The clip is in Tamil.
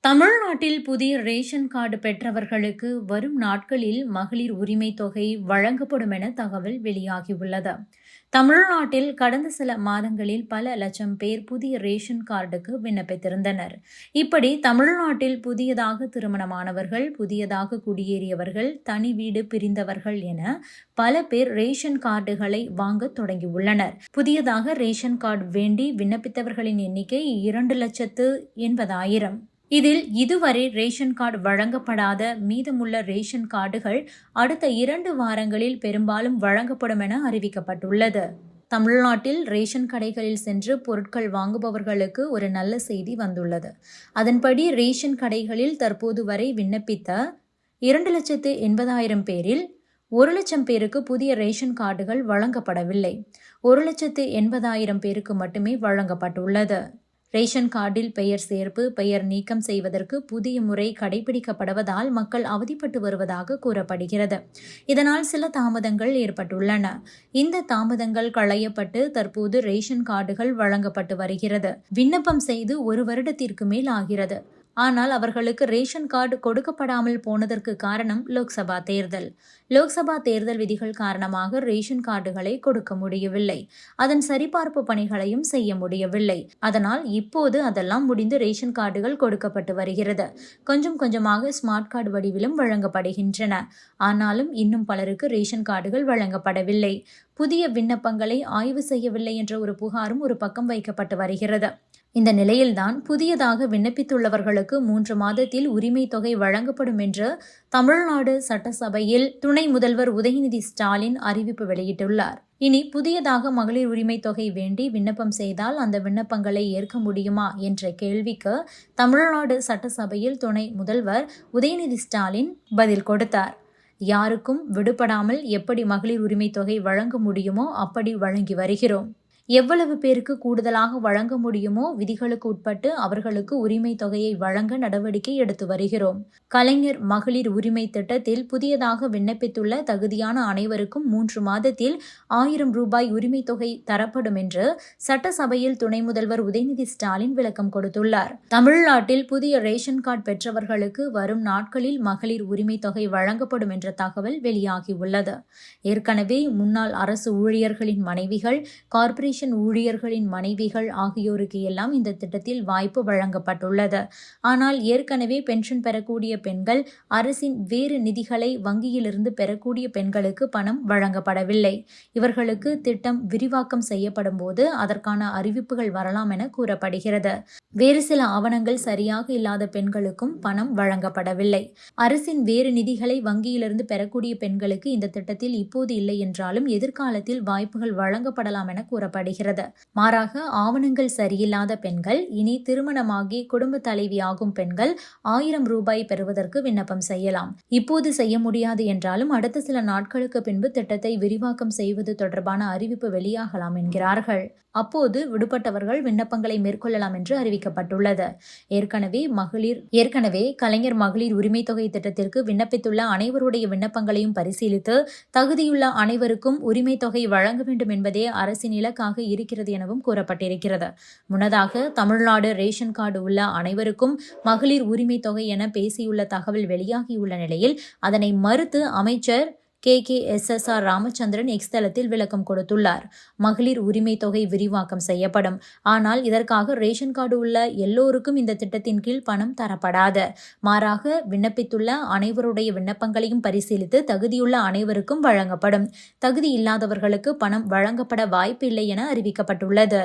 தமிழ்நாட்டில் புதிய ரேஷன் கார்டு பெற்றவர்களுக்கு வரும் நாட்களில் மகளிர் உரிமை தொகை வழங்கப்படும் என தகவல் வெளியாகியுள்ளது. தமிழ்நாட்டில் கடந்த சில மாதங்களில் பல லட்சம் பேர் புதிய ரேஷன் கார்டுக்கு விண்ணப்பித்திருந்தனர். இப்படி தமிழ்நாட்டில் புதியதாக திருமணமானவர்கள் புதியதாக குடியேறியவர்கள் தனி வீடு பிரிந்தவர்கள் என பல பேர் ரேஷன் கார்டுகளை வாங்க தொடங்கியுள்ளனர். புதியதாக ரேஷன் கார்டு வேண்டி விண்ணப்பித்தவர்களின் எண்ணிக்கை இரண்டு லட்சத்து எண்பதாயிரம். இதில் இதுவரை ரேஷன் கார்டு வழங்கப்படாத மீதமுள்ள ரேஷன் கார்டுகள் அடுத்த இரண்டு வாரங்களில் பெரும்பாலும் வழங்கப்படும் என அறிவிக்கப்பட்டுள்ளது. தமிழ்நாட்டில் ரேஷன் கடைகளில் சென்று பொருட்கள் வாங்குபவர்களுக்கு ஒரு நல்ல செய்தி வந்துள்ளது. அதன்படி ரேஷன் கடைகளில் தற்போது வரை விண்ணப்பித்த இரண்டு லட்சத்து எண்பதாயிரம் பேரில் ஒரு லட்சம் பேருக்கு புதிய ரேஷன் கார்டுகள் வழங்கப்படவில்லை. ஒரு லட்சத்து எண்பதாயிரம் பேருக்கு மட்டுமே வழங்கப்பட்டுள்ளது. ரேஷன் கார்டில் பெயர் சேர்ப்பு பெயர் நீக்கம் செய்வதற்கு புதிய முறை கடைபிடிக்கப்படுவதால் மக்கள் அவதிப்பட்டு வருவதாக கூறப்படுகிறது. இதனால் சில தாமதங்கள் ஏற்பட்டுள்ளன. இந்த தாமதங்கள் களையப்பட்டு தற்போது ரேஷன் கார்டுகள் வழங்கப்பட்டு வருகிறது. விண்ணப்பம் செய்து ஒரு வருடத்திற்கு மேல் ஆகிறது. ஆனால் அவர்களுக்கு ரேஷன் கார்டு கொடுக்கப்படாமல் போனதற்கு காரணம் லோக்சபா தேர்தல். லோக்சபா தேர்தல் விதிகள் காரணமாக ரேஷன் கார்டுகளை கொடுக்க முடியவில்லை. அதன் சரிபார்ப்பு பணிகளையும் செய்ய முடியவில்லை. அதனால் இப்போது அதெல்லாம் முடிந்து ரேஷன் கார்டுகள் கொடுக்கப்பட்டு வருகிறது. கொஞ்சம் கொஞ்சமாக ஸ்மார்ட் கார்டு வடிவிலும் வழங்கப்படுகின்றன. ஆனாலும் இன்னும் பலருக்கு ரேஷன் கார்டுகள் வழங்கப்படவில்லை. புதிய விண்ணப்பங்களை ஆய்வு செய்யவில்லை என்ற ஒரு புகாரும் ஒரு பக்கம் வைக்கப்பட்டு வருகிறது. இந்த நிலையில்தான் புதியதாக விண்ணப்பித்துள்ளவர்களுக்கு மூன்று மாதத்தில் உரிமை தொகை வழங்கப்படும் என்று தமிழ்நாடு சட்டசபையில் துணை முதல்வர் உதயநிதி ஸ்டாலின் அறிவிப்பு வெளியிட்டுள்ளார். இனி புதியதாக மகளிர் உரிமை தொகை வேண்டி விண்ணப்பம் செய்தால் அந்த விண்ணப்பங்களை ஏற்க முடியுமா என்ற கேள்விக்கு தமிழ்நாடு சட்டசபையில் துணை முதல்வர் உதயநிதி ஸ்டாலின் பதில் கொடுத்தார். யாருக்கும் விடுபடாமல் எப்படி மகளிர் உரிமை தொகை வழங்க முடியுமோ அப்படி வழங்கி வருகிறோம். எவ்வளவு பேருக்கு கூடுதலாக வழங்க முடியுமோ விதிகளுக்கு உட்பட்டு அவர்களுக்கு உரிமை தொகையை வழங்க நடவடிக்கை எடுத்து வருகிறோம். கலைஞர் மகளிர் உரிமை திட்டத்தில் புதியதாக விண்ணப்பித்துள்ள தகுதியான அனைவருக்கும் மூன்று மாதத்தில் ஆயிரம் ரூபாய் உரிமை தொகை தரப்படும் என்று சட்டசபையில் துணை முதல்வர் உதயநிதி ஸ்டாலின் விளக்கம் கொடுத்துள்ளார். தமிழ்நாட்டில் புதிய ரேஷன் கார்டு பெற்றவர்களுக்கு வரும் நாட்களில் மகளிர் உரிமை தொகை வழங்கப்படும் என்ற தகவல் வெளியாகியுள்ளது. ஏற்கனவே முன்னாள் அரசு ஊழியர்களின் மனைவிகள் கார்ப்பரேஷன் கமிஷன் ஊழியர்களின் மனைவிகள் ஆகியோருக்கு எல்லாம் இந்த திட்டத்தில் வாய்ப்பு வழங்கப்பட்டுள்ளது. ஆனால் ஏற்கனவே பென்ஷன் பெறக்கூடிய பெண்கள் அரசின் வேறு நிதிகளை வங்கியிலிருந்து பெறக்கூடிய பெண்களுக்கு பணம் வழங்கப்படவில்லை. இவர்களுக்கு திட்டம் விரிவாக்கம் செய்யப்படும் போது அதற்கான அறிவிப்புகள் வரலாம் என கூறப்படுகிறது. வேறு சில ஆவணங்கள் சரியாக இல்லாத பெண்களுக்கும் பணம் வழங்கப்படவில்லை. அரசின் வேறு நிதிகளை வங்கியிலிருந்து பெறக்கூடிய பெண்களுக்கு இந்த திட்டத்தில் இப்போது இல்லை என்றாலும் எதிர்காலத்தில் வாய்ப்புகள் வழங்கப்படலாம் என கூறப்படுகிறது. வருகிறது மாறாக ஆவணங்கள் சரியில்லாத பெண்கள் இனி திருமணமாகி குடும்ப தலைவியாகும் பெண்கள் ஆயிரம் ரூபாய் பெறுவதற்கு விண்ணப்பம் செய்யலாம். இப்போது செய்ய முடியாது என்றாலும் அடுத்த சில நாட்களுக்கு பின்பு திட்டத்தை விரிவாக்கம் செய்வது தொடர்பான அறிவிப்பு வெளியாகலாம் என்கிறார்கள். அப்போது விடுபட்டவர்கள் விண்ணப்பங்களை மேற்கொள்ளலாம் என்று அறிவிக்கப்பட்டுள்ளது. ஏற்கனவே மகளிர் ஏற்கனவே கலைஞர் மகளிர் உரிமை தொகை திட்டத்திற்கு விண்ணப்பித்துள்ள அனைவருடைய விண்ணப்பங்களையும் பரிசீலித்து தகுதியுள்ள அனைவருக்கும் உரிமை தொகை வழங்க வேண்டும் என்பதே அரசின் இலக்காக இருக்கிறது எனவும் கூறப்பட்டிருக்கிறது. முன்னதாக தமிழ்நாடு ரேஷன் கார்டு உள்ள அனைவருக்கும் மகளிர் உரிமை தொகை என பேசியுள்ள தகவல் வெளியாகியுள்ள நிலையில் அதனை மறுத்து அமைச்சர் K. K. S. S. R. Ramachandran X தளத்தில் விளக்கம் கொடுத்துள்ளார். மகளிர் உரிமை தொகை விரிவாக்கம் செய்யப்படும். ஆனால் இதற்காக ரேஷன் கார்டு உள்ள எல்லோருக்கும் இந்த திட்டத்தின் கீழ் பணம் தரப்படாது. மாறாக விண்ணப்பித்துள்ள அனைவருடைய விண்ணப்பங்களையும் பரிசீலித்து தகுதியுள்ள அனைவருக்கும் வழங்கப்படும். தகுதி இல்லாதவர்களுக்கு பணம் வழங்கப்பட வாய்ப்பில்லை என அறிவிக்கப்பட்டுள்ளது.